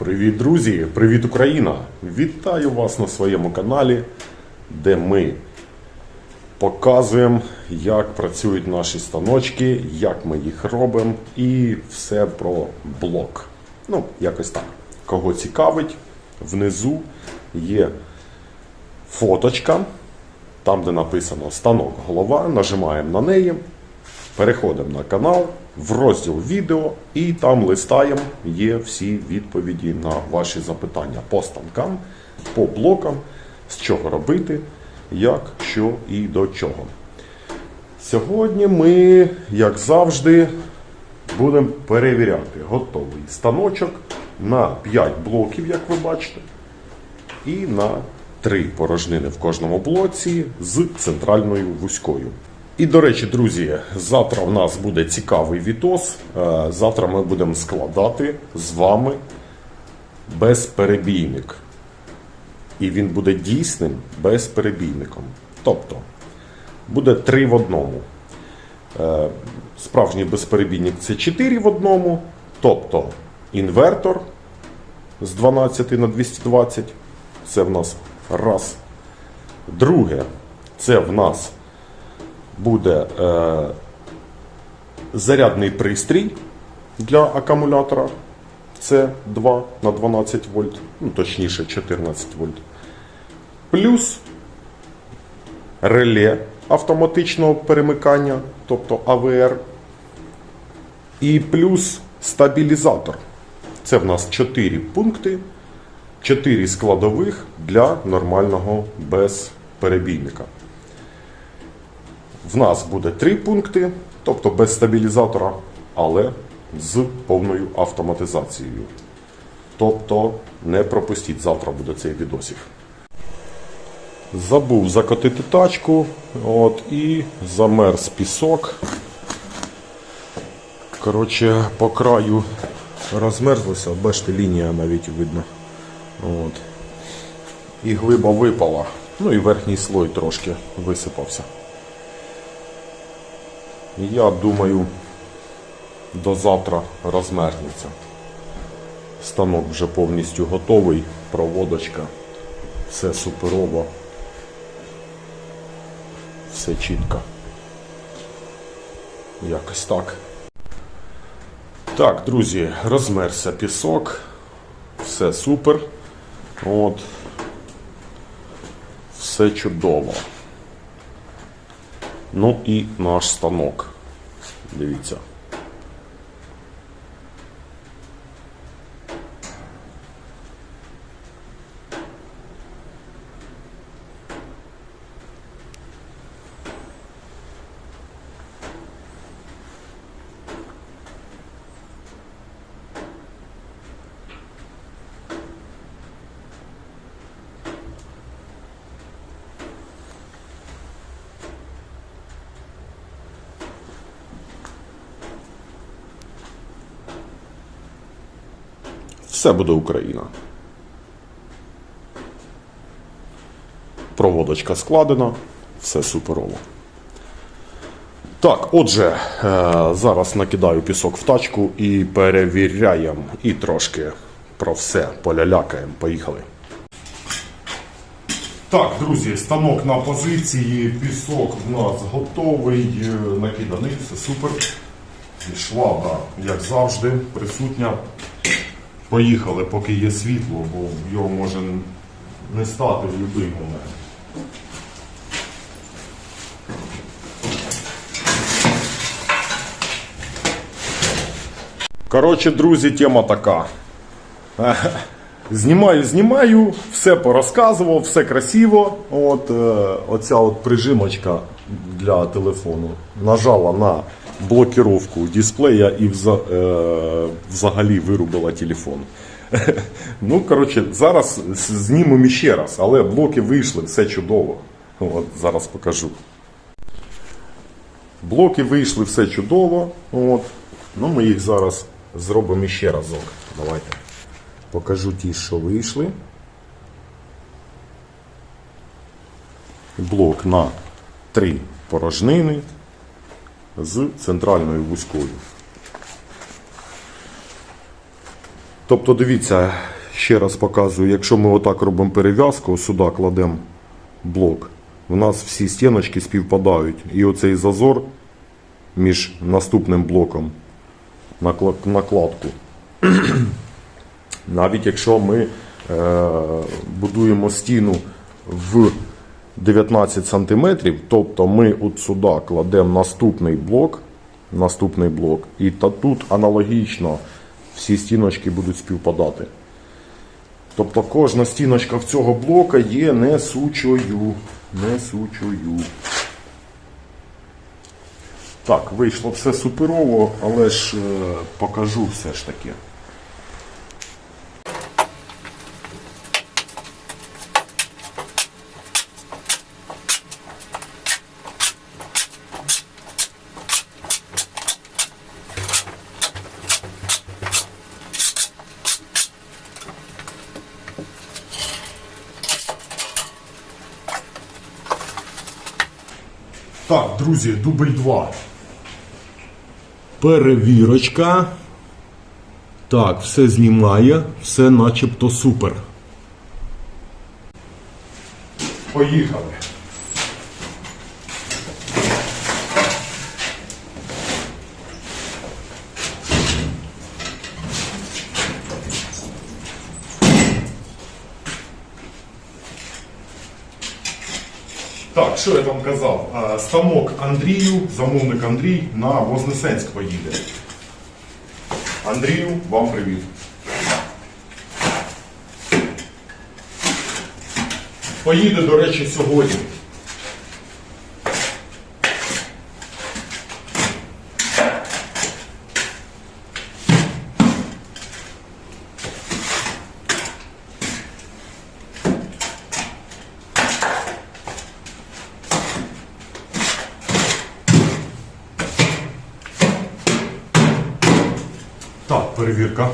Привіт, друзі! Привіт, Україна! Вітаю вас на своєму каналі, де ми показуємо, як працюють наші станочки, як ми їх робимо, і все про блок. Ну, якось так. Кого цікавить, внизу є фоточка, там, де написано станок голова, нажимаємо на неї. Переходимо на канал, в розділ відео і там листаємо, є всі відповіді на ваші запитання по станкам, по блокам, з чого робити, як, що і до чого. Сьогодні ми, як завжди, будемо перевіряти готовий станочок на 5 блоків, як ви бачите, і на 3 порожнини в кожному блоці з центральною вузькою. І до речі, друзі, завтра в нас буде цікавий відос. Е, Завтра ми будемо складати з вами безперебійник. І він буде дійсним безперебійником. Тобто буде 3 в одному. Е, Справжній безперебійник це 4 в одному. Тобто інвертор з 12 на 220. Це в нас раз. Друге, це в нас буде е, зарядний пристрій для акумулятора. Це 2 на 12 вольт, ну точніше 14 вольт. Плюс реле автоматичного перемикання, тобто АВР. І плюс стабілізатор. Це в нас 4 пункти, 4 складових для нормального безперебійника. В нас буде три пункти, тобто без стабілізатора, але з повною автоматизацією. Тобто не пропустіть, завтра буде цей відосик. Забув закотити тачку от, і замерз пісок. Коротше, по краю розмерзлося, бачите, лінія навіть видно. От. І глиба випала. Ну і верхній слой трошки висипався. Я думаю, до завтра розмерзнеться. Станок вже повністю готовий, проводочка, все суперово, все чітко. Якось так. Так, друзі, розмерся пісок, все супер. От. Все чудово. Ну і наш станок. Дивіться. Все буде Україна. Проводочка складена, все суперово. Так, отже, е, зараз накидаю пісок в тачку і перевіряємо. І трошки про все полялякаємо. Поїхали. Так, друзі, станок на позиції, пісок в нас готовий, е, накиданий, все супер. Швабра, як завжди, присутня. Поїхали, поки є світло, бо його може не стати в будь-який момент. Коротше, друзі, тема така. Знімаю, знімаю, все порозказував, все красиво. От, е, оця от прижимочка для телефону нажала на блокировку дисплея і е, взагалі вирубила телефон. Ну, коротше, зараз знімемо ще раз, але блоки вийшли, все чудово. От, зараз покажу. Блоки вийшли, все чудово. От. Ну, ми їх зараз зробимо ще разок. Давайте. Покажу ті, що вийшли. Блок на три порожнини з центральною вузькою. Тобто, дивіться, ще раз показую, якщо ми отак робимо перев'язку, сюди кладемо блок, у нас всі стіночки співпадають. І оцей зазор між наступним блоком накла- накладку. Навіть якщо ми е, будуємо стіну в 19 см, тобто ми от сюди кладемо наступний блок, наступний блок, і та тут аналогічно всі стіночки будуть співпадати. Тобто кожна стіночка в цього блока є несучою. Несучою. Так, вийшло все суперово, але ж е, покажу все ж таки. Так, друзі, дубль 2. Перевірочка. Так, все знімає, все начебто супер. Поїхали. Так, що я там казав? Станок Андрію, замовник Андрій на Вознесенськ поїде. Андрію, вам привіт. Поїде, до речі, сьогодні. Так, перевірка.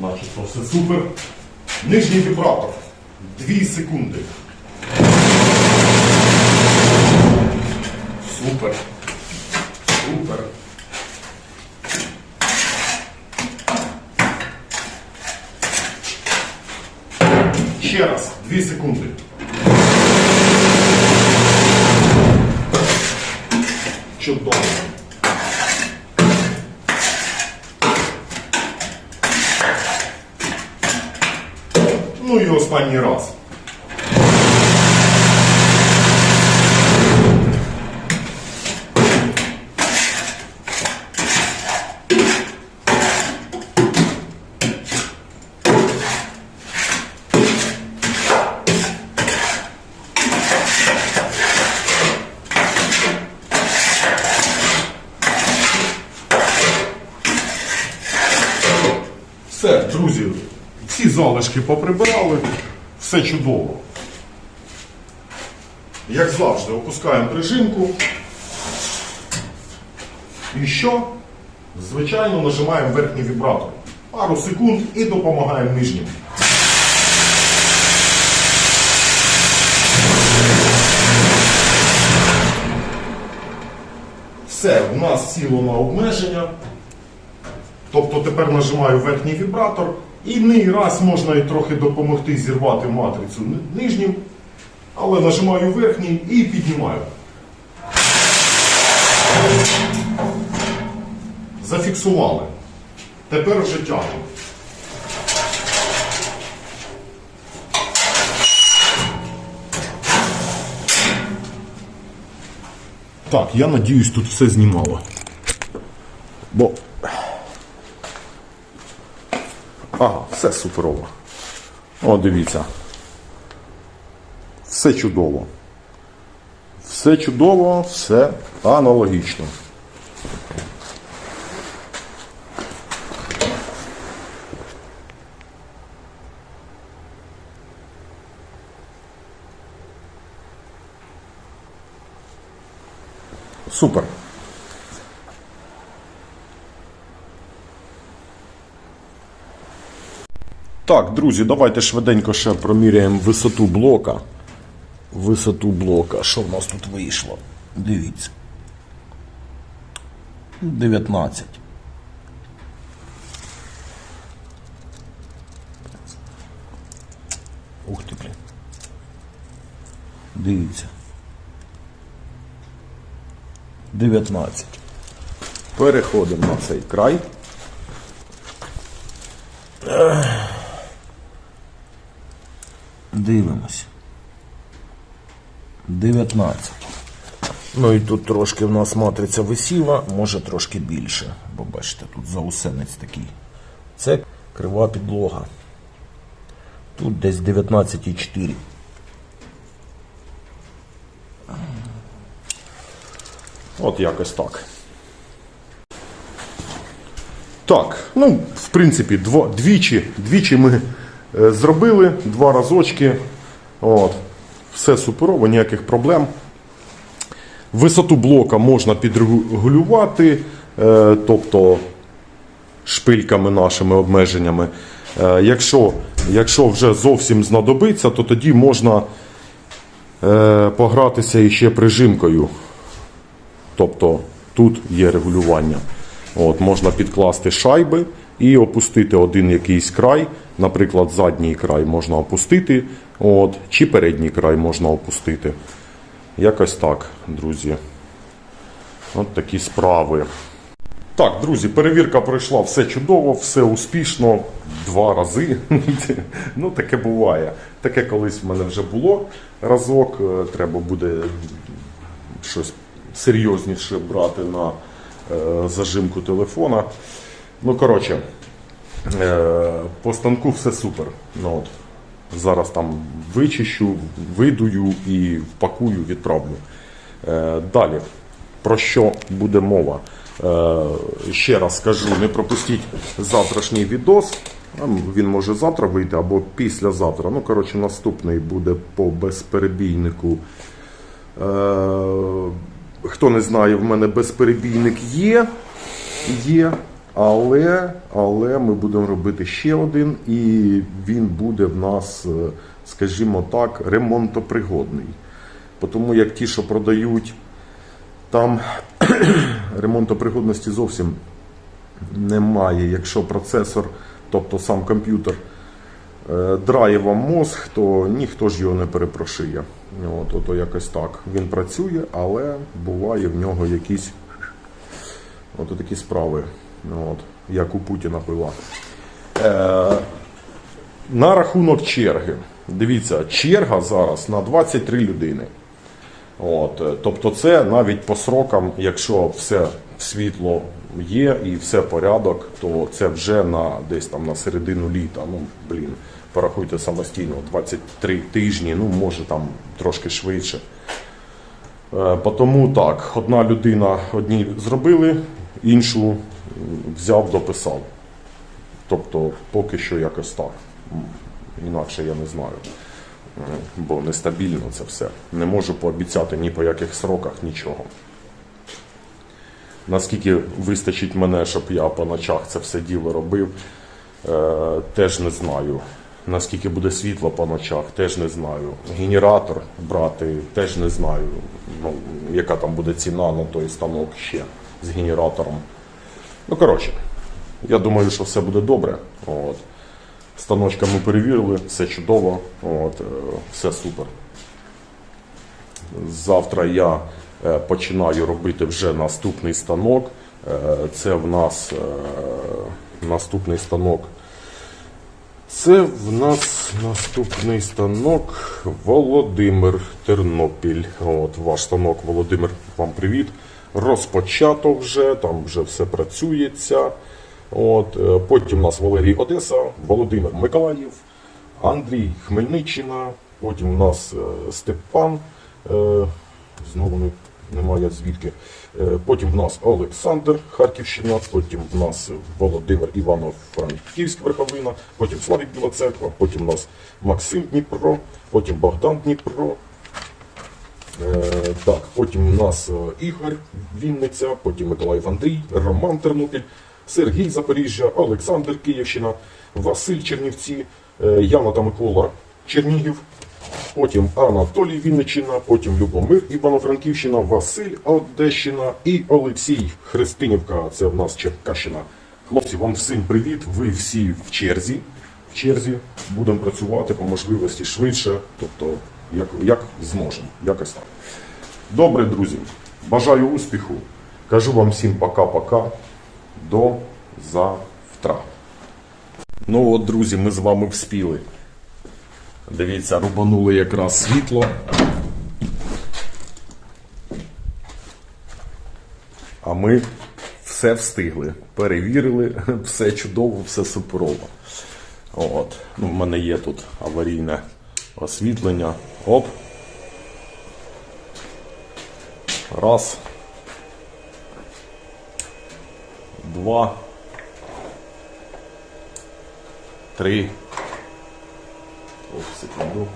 Начебто все супер. Нижній вібратор. Дві секунди. Супер. Супер. Ще раз, дві секунди. Чудово. Ну і останній раз. Все, друзі, Всі залишки поприбирали, все чудово. Як завжди, опускаємо прижимку. І що? Звичайно, нажимаємо верхній вібратор. Пару секунд і допомагаємо нижнім. Все, у нас сіло на обмеження. Тобто тепер нажимаю верхній вібратор і не раз можна і трохи допомогти зірвати матрицю нижнім, але нажимаю верхній і піднімаю. Зафіксували. Тепер вже тягнемо. Так, я надіюсь, тут все знімало. Бо Ага, все суперово. О, дивіться. Все чудово. Все чудово, все аналогічно. Супер. Так, друзі, давайте швиденько ще проміряємо висоту блока. Висоту блока. Що в нас тут вийшло? Дивіться. 19. Ух ти, блін. Дивіться. 19. Переходимо на цей край. Дивимось. 19. Ну і тут трошки в нас матриця висіла, може трошки більше. Бо бачите, тут заусенець такий. Це крива підлога. Тут десь 19,4. От якось так. Так, ну, в принципі, дво, двічі, двічі ми зробили, два разочки. От. Все суперово, ніяких проблем. Висоту блока можна підрегулювати, е, тобто шпильками нашими обмеженнями. Е, якщо, якщо вже зовсім знадобиться, то тоді можна е, погратися іще прижимкою. Тобто тут є регулювання. От, можна підкласти шайби і опустити один якийсь край. Наприклад, задній край можна опустити, от, чи передній край можна опустити. Якось так, друзі. От такі справи. Так, друзі, перевірка пройшла все чудово, все успішно, два рази. ну, таке буває. Таке колись в мене вже було разок. Е, Треба буде щось серйозніше брати на е, зажимку телефона. Ну, коротше, е, по станку все супер. Ну, от. Зараз там вичищу, видую і впакую, відправлю. Е, далі, про що буде мова? Е, ще раз скажу, не пропустіть завтрашній відос. Він може завтра вийти або післязавтра. Ну, коротше, наступний буде по безперебійнику. Хто не знає, в мене безперебійник є. Є. Але, але ми будемо робити ще один, і він буде в нас, е, скажімо так, ремонтопригодний. Тому як ті, що продають, там ремонтопригодності зовсім немає. Якщо процесор, тобто сам комп'ютер, е, драє вам мозг, то ніхто ж його не перепрошиє. От, ото якось так. Він працює, але буває в нього якісь от такі справи. От, як у Путіна пила. Е, на рахунок черги. Дивіться, черга зараз на 23 людини. От, е, тобто, це навіть по срокам, якщо все світло є і все порядок, то це вже на десь там на середину літа. Ну, блін, порахуйте самостійно, 23 тижні, ну може там трошки швидше. Е, Тому так, одна людина одні зробили, іншу взяв, дописав. Тобто, поки що якось так. Інакше я не знаю. Е, Бо нестабільно це все. Не можу пообіцяти ні по яких сроках, нічого. Наскільки вистачить мене, щоб я по ночах це все діло робив, е, теж не знаю. Наскільки буде світло по ночах, теж не знаю. Генератор брати, теж не знаю. Ну, яка там буде ціна на той станок ще з генератором. Ну, коротше, я думаю, що все буде добре. От. Станочка ми перевірили, все чудово, от, е, все супер. Завтра я е, починаю робити вже наступний станок. Е, Це в нас наступний станок. Це в нас наступний станок Володимир Тернопіль. От ваш станок Володимир, вам привіт. Розпочато вже, там вже все працюється. От, е, потім у нас Валерій Одеса, Володимир Миколаїв, Андрій Хмельниччина, потім у нас е, Степан. е, Знову немає звідки. Потім в нас Олександр Харківщина, потім в нас Володимир Іванов Франківська Верховина, потім Славік Біла Церква, потім у нас Максим Дніпро, потім Богдан Дніпро. Е, так, потім у нас е, Ігор Вінниця, потім Миколаїв Андрій, Роман Тернопіль, Сергій Запоріжжя, Олександр Київщина, Василь Чернівці, е, Яна та Микола Чернігів, потім Анатолій Вінниччина, потім Любомир Івано-Франківщина, Василь Одещина і Олексій Христинівка. Це в нас Черкащина. Хлопці, вам всім привіт. Ви всі в черзі. В черзі будемо працювати по можливості швидше. Тобто як, як зможемо. Якось так. Добре, друзі. Бажаю успіху. Кажу вам всім пока-пока. До завтра. Ну от, друзі, ми з вами вспіли. Дивіться, рубанули якраз світло. А ми все встигли. Перевірили, все чудово, все суперово. От. Ну, в мене є тут аварійне освітлення. Оп. Раз. Два. Три. Ось, секунду.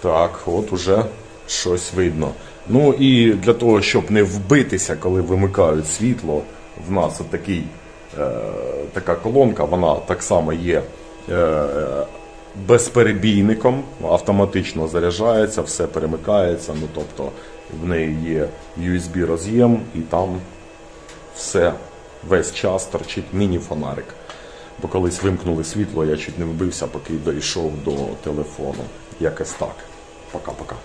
Так, от уже щось видно. Ну і для того, щоб не вбитися, коли вимикають світло, в нас от такий, е, така колонка, вона так само є е, безперебійником, автоматично заряджається, все перемикається. Ну тобто в неї є USB роз'єм і там все весь час торчить міні-фонарик. Бо колись вимкнули світло, я чуть не вбився, поки дійшов до телефону. Якось так. Пока-пока.